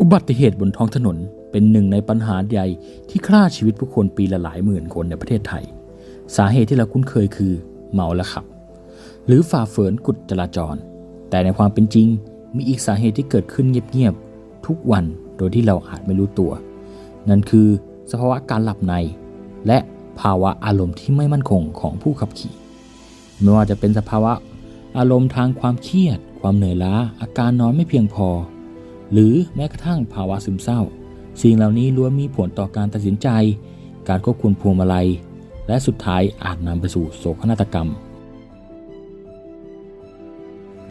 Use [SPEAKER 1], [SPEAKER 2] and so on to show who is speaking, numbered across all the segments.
[SPEAKER 1] อุบัติเหตุบนท้องถนนเป็นหนึ่งในปัญหาใหญ่ที่ฆ่าชีวิตผู้คนปีละหลายหมื่นคนในประเทศไทย สาเหตุที่เราคุ้นเคยคือเมาแล้วขับ หรือฝ่าฝืนกฎจราจร แต่ในความเป็นจริงมีอีกสาเหตุที่เกิดขึ้นเงียบๆทุกวันโดยที่เราอาจไม่รู้ตัว นั่นคือสภาวะการหลับใน และภาวะอารมณ์ที่ไม่มั่นคงของผู้ขับขี่ ไม่ว่าจะเป็นสภาวะอารมณ์ทางความเครียด ความเหนื่อยล้า อาการนอนไม่เพียงพอ หรือแม้กระทั่งภาวะซึมเศร้า สิ่งเหล่านี้ล้วนมีผลต่อการตัดสินใจ การควบคุมพวงมาลัย และสุดท้ายอาจนำไปสู่โศกนาฏกรรม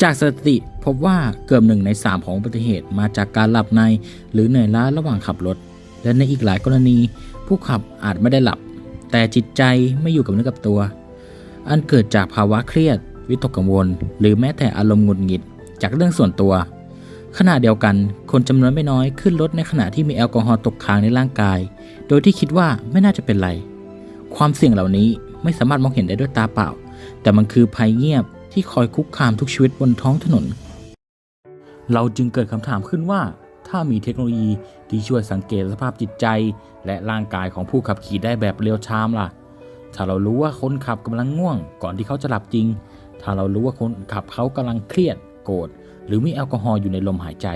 [SPEAKER 1] จากสถิติพบว่าเกือบหนึ่งใน 3 ของอุบัติเหตุมาจากการหลับใน หรือเหนื่อยล้าระหว่างขับรถ และในอีกหลายกรณี ผู้ขับอาจไม่ได้หลับ แต่จิตใจไม่อยู่กับเนื้อกับตัว อันเกิดจากภาวะเครียด วิตกกังวล หรือแม้แต่อารมณ์หงุดหงิด จากเรื่องส่วนตัว ขณะเดียวกัน คนจำนวนไม่น้อยขึ้นรถในขณะที่มีแอลกอฮอล์ตกค้างในร่างกาย โดยที่คิดว่าไม่น่าจะเป็นไร ความเสี่ยงเหล่านี้ไม่สามารถมองเห็นได้ด้วยตาเปล่า แต่มันคือภัยเงียบที่คอยคุกคามทุกชีวิตบนท้องถนน เราจึงเกิดคำถามขึ้นว่า ถ้ามีเทคโนโลยีที่ช่วยสังเกตสภาพจิตใจ และร่างกายของผู้ขับขี่ได้แบบเรียลไทม์ล่ะ ถ้าเรารู้ว่าคนขับกำลังง่วง ก่อนที่เขาจะหลับจริง ถ้าเรารู้ว่าคนขับเขากำลังเครียด โกรธ หรือมีแอลกอฮอล์อยู่ในลมหายใจ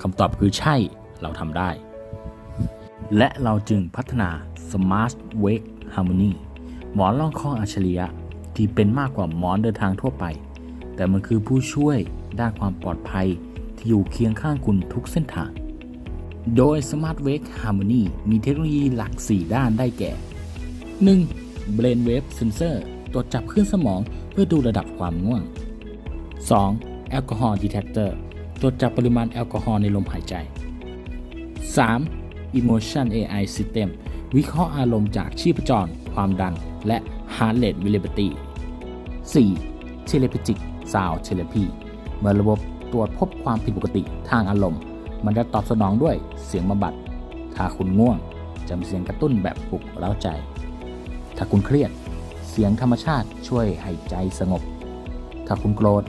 [SPEAKER 1] คำตอบคือใช่เราทำได้ และเราจึงพัฒนา Smart Wake Harmony หมอนรองคออัจฉริยะที่เป็นมากกว่าหมอนเดินทางทั่วไป แต่มันคือผู้ช่วยด้านความปลอดภัยที่อยู่เคียงข้างคุณทุกเส้นทาง โดย Smart Wake Harmony มีเทคโนโลยีหลัก 4 ด้านได้แก่ 1. Brainwave Sensor ตรวจจับคลื่นสมองเพื่อดูระดับความง่วง 2. Alcohol Detector ตรวจจับปริมาณแอลกอฮอล์ในลมหายใจ 3. Emotion AI System วิเคราะห์อารมณ์จากชีพจร ความดัน และ Heart Rate Variability 4. Telepathic Sound Therapy เมื่อระบบตรวจพบความผิดปกติทางอารมณ์ มันจะตอบสนองด้วยเสียงบำบัด ถ้าคุณง่วงจะมีเสียงกระตุ้นแบบปลุกเร้าใจ ถ้าคุณเครียด เสียงธรรมชาติช่วยให้ใจสงบ ถ้าคุณโกรธ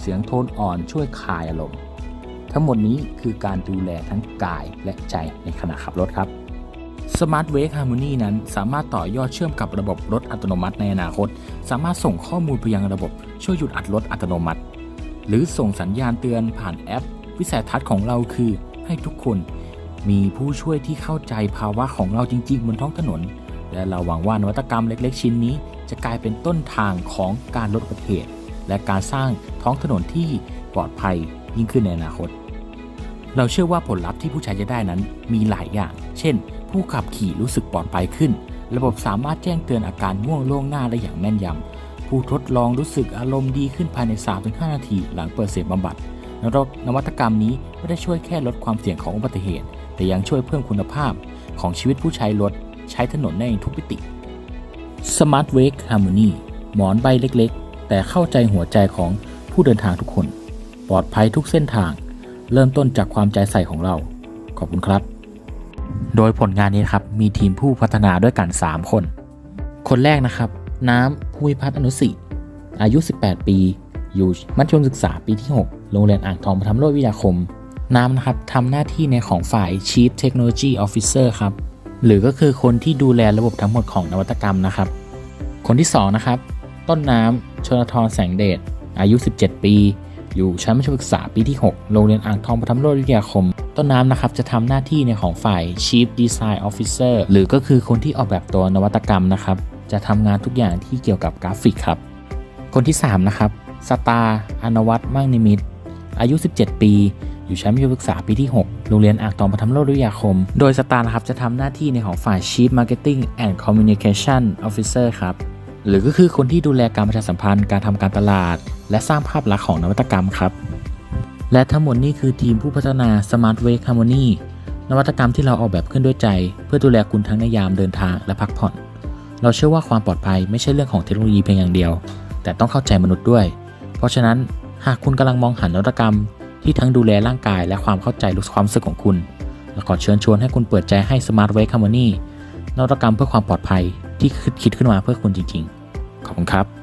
[SPEAKER 1] เสียงโทนอ่อนช่วยคลายอารมณ์ ทั้งหมดนี้คือการดูแลทั้งกายและใจในขณะขับรถครับ Smart Wake Harmony นั้นสามารถต่อยอดเชื่อมกับระบบรถอัตโนมัติในอนาคต สามารถส่งข้อมูลไปยังระบบช่วยหยุดอัดรถอัตโนมัติ หรือส่งสัญญาณเตือนผ่านแอป วิสัยทัศน์ของเราคือให้ทุกคนมีผู้ช่วยที่เข้าใจภาวะของเราจริง ๆ บนท้องถนน และเราหวังว่านวัตกรรมเล็ก ๆ ชิ้นนี้ จะกลายเป็นต้นทางของการลดอุบัติเหตุ และการสร้างท้องถนนที่ปลอดภัยยิ่งขึ้นในอนาคต เราเชื่อว่าผลลัพธ์ที่ผู้ใช้จะได้นั้นมีหลายอย่าง เช่น ผู้ขับขี่รู้สึกปลอดภัยขึ้น ระบบสามารถแจ้งเตือนอาการง่วงล่วงหน้าได้อย่างแม่นยำ ผู้ทดลองรู้สึกอารมณ์ดีขึ้นภายใน 3-5 นาที หลังเปิดเสียงบำบัดนวัตกรรมนี้ไม่ได้ช่วยแค่ลดความเสี่ยงของอุบัติเหตุ แต่ยังช่วยเพิ่มคุณภาพของชีวิตผู้ใช้รถ ใช้ถนนในทุกมิติ Smart Wake Harmony หมอนใบเล็ก แต่เข้าใจหัวใจของผู้เดินทางทุกคน ปลอดภัยทุกเส้นทาง เริ่มต้นจากความใจใส่ของเรา ขอบคุณครับ โดยผลงานนี้ครับมีทีมผู้พัฒนาด้วยกัน 3 คน คนแรกนะครับ น้ำภูมิพัฒน์อนุสิอายุ 18 ปี อยู่มัธยมศึกษาปีที่ 6 โรงเรียนอ่างทองปฐมโรจน์วิทยาคม น้ำนะครับทำหน้าที่ในของฝ่าย Chief Technology Officer ครับ หรือก็คือคนที่ดูแลระบบทั้งหมดของนวัตกรรมนะครับ คนที่ 2 นะครับ ต้นน้ำชนทรแสงเดชอายุ 17 ปี อยู่ชั้นมัธยมศึกษาปีที่ 6 โรงเรียนอ่างทองปฐมโรจน์วิทยาคม ต้นน้ำนะครับจะทำหน้าที่ในของฝ่าย Chief Design Officer หรือก็คือคนที่ออกแบบตัวนวัตกรรมนะครับ จะทำงานทุกอย่างที่เกี่ยวกับกราฟิกครับ คนที่ 3 นะครับสตาร์อนวัตมั่งนิมิต อายุ 17 ปี อยู่ชั้นมัธยมศึกษาปีที่ 6 โรงเรียนอ่างทองปฐมโรจน์วิทยาคม โดยสตาร์นะครับจะทำหน้าที่ในของฝ่าย Chief Marketing and Communication Officer ครับ หรือก็คือคนที่ดูแลการประชาสัมพันธ์การทำการตลาด และสร้างภาพลักษณ์ของนวัตกรรมครับ และทั้งหมดนี้คือทีมผู้พัฒนา Smart Wake Harmony นวัตกรรมที่เราออกแบบขึ้นด้วยใจ เพื่อดูแลคุณทั้งในยามเดินทางและพักผ่อน เราเชื่อว่าความปลอดภัยไม่ใช่เรื่องของเทคโนโลยีเพียงอย่างเดียว แต่ต้องเข้าใจมนุษย์ด้วย เพราะฉะนั้นหากคุณกำลังมองหานวัตกรรม ที่ทั้งดูแลร่างกาย และความเข้าใจรู้ความรู้สึกของคุณเราขอเชิญชวนให้คุณเปิดใจให้ Smart Wake Harmony นวัตกรรมเพื่อความปลอดภัย ที่คิดขึ้นมาเพื่อคุณจริง ๆ ขอบคุณครับ